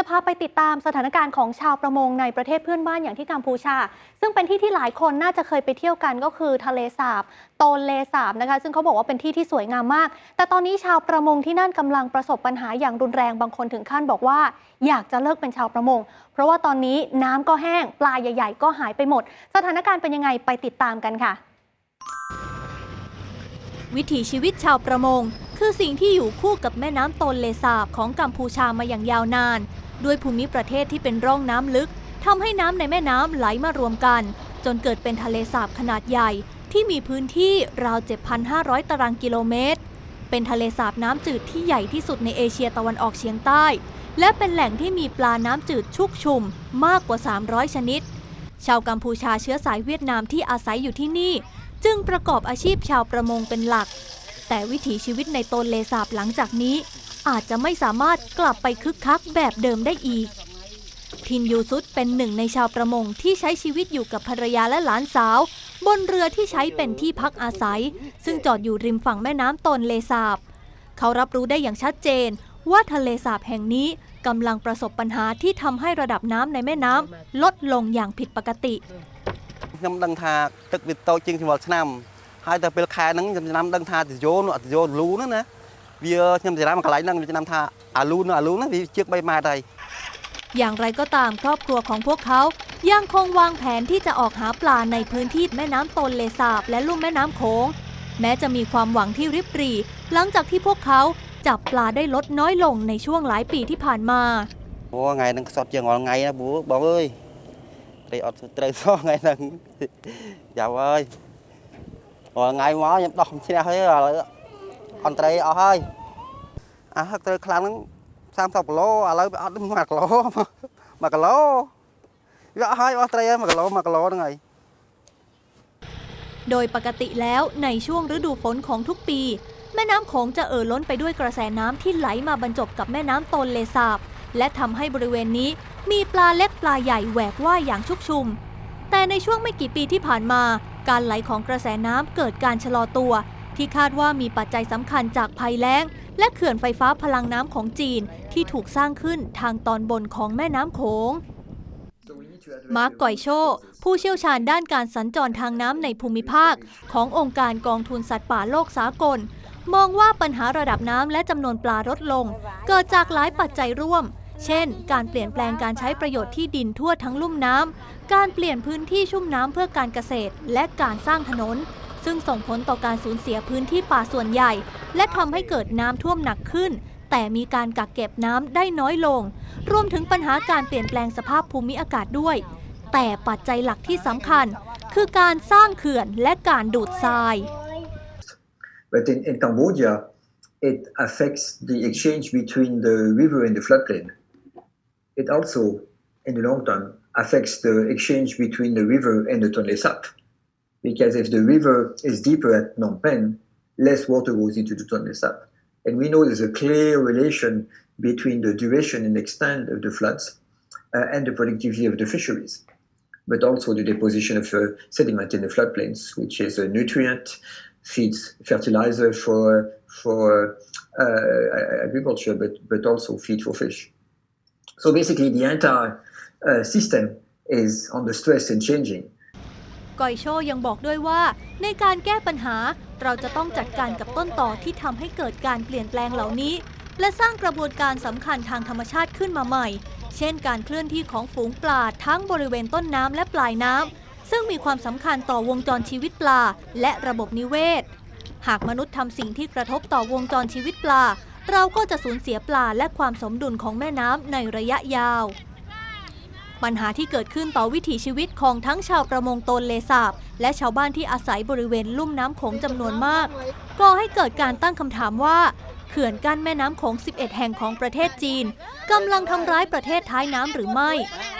จะพาไปติดตามสถานการณ์ของชาวประมงในประเทศเพื่อนบ้านอย่างที่กัมพูชา ซึ่งเป็นที่ที่หลายคนน่าจะเคยไปเที่ยวกันก็คือทะเลสาบโตนเลสาบนะคะ ซึ่งเขาบอกว่าเป็นที่ที่สวยงามมาก แต่ตอนนี้ชาวประมงที่นั่นกำลังประสบปัญหาอย่างรุนแรงบางคนถึงขั้นบอกว่า อยากจะเลิกเป็นชาวประมง เพราะว่าตอนนี้น้ำก็แห้งปลาใหญ่ ๆ ก็หายไปหมด สถานการณ์เป็นยังไงไปติดตามกันค่ะ วิถีชีวิตชาวประมงคือสิ่งที่อยู่คู่กับแม่น้ำตนเลสาบของกัมพูชามาอย่างยาวนาน ด้วยภูมิประเทศที่เป็นร่องน้ำลึกทำให้น้ำในแม่น้ำไหลมารวมกัน จนเกิดเป็นทะเลสาบขนาดใหญ่ ที่มีพื้นที่ราว 7,500 ตารางกิโลเมตร เป็นทะเลสาบน้ำจืดที่ใหญ่ที่สุดในเอเชียตะวันออกเฉียงใต้ และเป็นแหล่งที่มีปลาน้ำจืดชุกชุมมากกว่า 300 ชนิด ชาวกัมพูชาเชื้อสายเวียดนามที่อาศัยอยู่ที่นี่ จึงประกอบอาชีพชาวประมงเป็นหลัก แต่วิถีชีวิตในโตนเลสาบหลังจากนี้ อาจจะไม่สามารถกลับไปคึกคักแบบเดิมได้อีก ทินยูซุดเป็นหนึ่งในชาวประมงที่ใช้ชีวิตอยู่กับภรรยาและหลานสาว บนเรือที่ใช้เป็นที่พักอาศัย ซึ่งจอดอยู่ริมฝั่งแม่น้ำตนเลสาบ เขารับรู้ได้อย่างชัดเจน ว่าทะเลสาบแห่งนี้กำลังประสบปัญหาที่ทำให้ระดับน้ำในแม่น้ำลดลงอย่างผิดปกติ ខ្ញុំដឹងថាទឹកវាតូចជាងជំរាល់ឆ្នាំហើយតែពេលខែហ្នឹងខ្ញុំចាំដឹងថាទៅយោនោះអត់ទៅយោលូហ្នឹងណា វាខ្ញុំចាំកន្លែងហ្នឹងវាចាំថាអាលូនោះអាលូហ្នឹងវាជាង3ម៉ែត្រហើយ อย่างไรก็ตามครอบครัวของพวกเขา ยังคงวางแผนที่จะออกหาปลาในพื้นที่แม่น้ำตนเลสาบ และลุ่มแม่น้ำโขง แม้จะมีความหวังที่ริบหรี่ หลังจากที่พวกเขาจับปลาได้ลดน้อยลงในช่วงหลายปีที่ผ่านมา អូថ្ងៃហ្នឹងខ្សត់ជាងរាល់ថ្ងៃណាប៊ូបងអើយត្រីអត់ត្រូវសោះថ្ងៃហ្នឹងយ៉ាប់អើយរាល់ថ្ងៃមកខ្ញុំដោះឈ្នះហើយឥឡូវ អន់ត្រីអស់ហើយអាហឹកត្រីខ្លាំងហ្នឹង30គីឡូឥឡូវវាអត់1គីឡូ1គីឡូវាអស់ហើយអស់ត្រីហើយ1គីឡូ1គីឡូហ្នឹងហើយ โดยปกติแล้วในช่วงฤดูฝนของทุกปี แม่น้ำโขงจะเอ่อล้นไปด้วยกระแสน้ำที่ไหลมาบรรจบกับแม่น้ำตนเลสาบ และทำให้บริเวณนี้มีปลาเล็กปลาใหญ่แหวกว่ายอย่างชุกชุม แต่ในช่วงไม่กี่ปีที่ผ่านมา การไหลของกระแสน้ำเกิดการชะลอตัว ที่คาดว่ามีปัจจัยสำคัญจากภัยแล้ง และเขื่อนไฟฟ้าพลังน้ำของจีนที่ถูกสร้างขึ้นทางตอนบนของแม่น้ำโขงมาร์กก่อยโช ผู้เชี่ยวชาญด้านการสัญจรทางน้ำในภูมิภาค ขององค์การกองทุนสัตว์ป่าโลกสากล มองว่าปัญหาระดับน้ำและจำนวนปลาลดลง เกิดจากหลายปัจจัยร่วม เช่น การเปลี่ยนแปลงการใช้ประโยชน์ที่ดินทั่วทั้งลุ่มน้ำ การเปลี่ยนพื้นที่ชุ่มน้ำเพื่อการเกษตร และการสร้างถนน ซึ่งส่งผลต่อการสูญเสียพื้นที่ป่าส่วนใหญ่ และทำให้เกิดน้ำท่วมหนักขึ้น แต่มีการกักเก็บน้ำได้น้อยลง รวมถึงปัญหาการเปลี่ยนแปลงสภาพภูมิอากาศด้วย แต่ปัจจัยหลักที่สำคัญ คือการสร้างเขื่อนและการดูดทราย But in, in Cambodia, it affects the exchange between the river and the floodplain. It also, in the long term, affects the exchange between the river and the Tonle Sap. Because if the river is deeper at Phnom Penh, less water goes into the Tonle Sap. And we know there's a clear relation between the duration and extent of the floods uh, and the productivity of the fisheries, but also the deposition of uh, sediment in the floodplains, which is a nutrient, feeds fertilizer for for uh, agriculture, but but also feed for fish. So basically, the entire uh, system is under stress and changing. กอยโชยังบอกด้วยว่า ในการแก้ปัญหาเราจะต้องจัดการกับต้นต่อที่ทำให้เกิดการเปลี่ยนแปลงเหล่านี้ และสร้างกระบวนการสำคัญทางธรรมชาติขึ้นมาใหม่ เช่น การเคลื่อนที่ของฝูงปลาทั้งบริเวณต้นน้ำและปลายน้ำซึ่งมีความสำคัญต่อวงจรชีวิตปลา และระบบนิเวศ หากมนุษย์ทำสิ่งที่กระทบต่อวงจรชีวิตปลา เราก็จะสูญเสียปลาและความสมดุลของแม่น้ำในระยะยาว ปัญหาที่เกิดขึ้นต่อวิถีชีวิตของทั้งชาวประมงตนเลสาบ และชาวบ้านที่อาศัยบริเวณลุ่มน้ำโขงจำนวนมากก่อให้เกิดการตั้งคำถามว่าเขื่อนกั้นแม่น้ำโขง 11 แห่งของประเทศจีนกำลังทำร้ายประเทศท้ายน้ำหรือไม่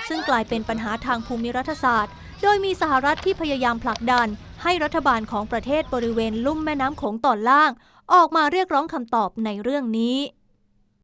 ซึ่งกลายเป็นปัญหาทางภูมิรัฐศาสตร์ โดยมีสหรัฐที่พยายามผลักดัน ให้รัฐบาลของประเทศบริเวณลุ่มแม่น้ำโขงตอนล่าง ออกมาเรียกร้องคำตอบในเรื่องนี้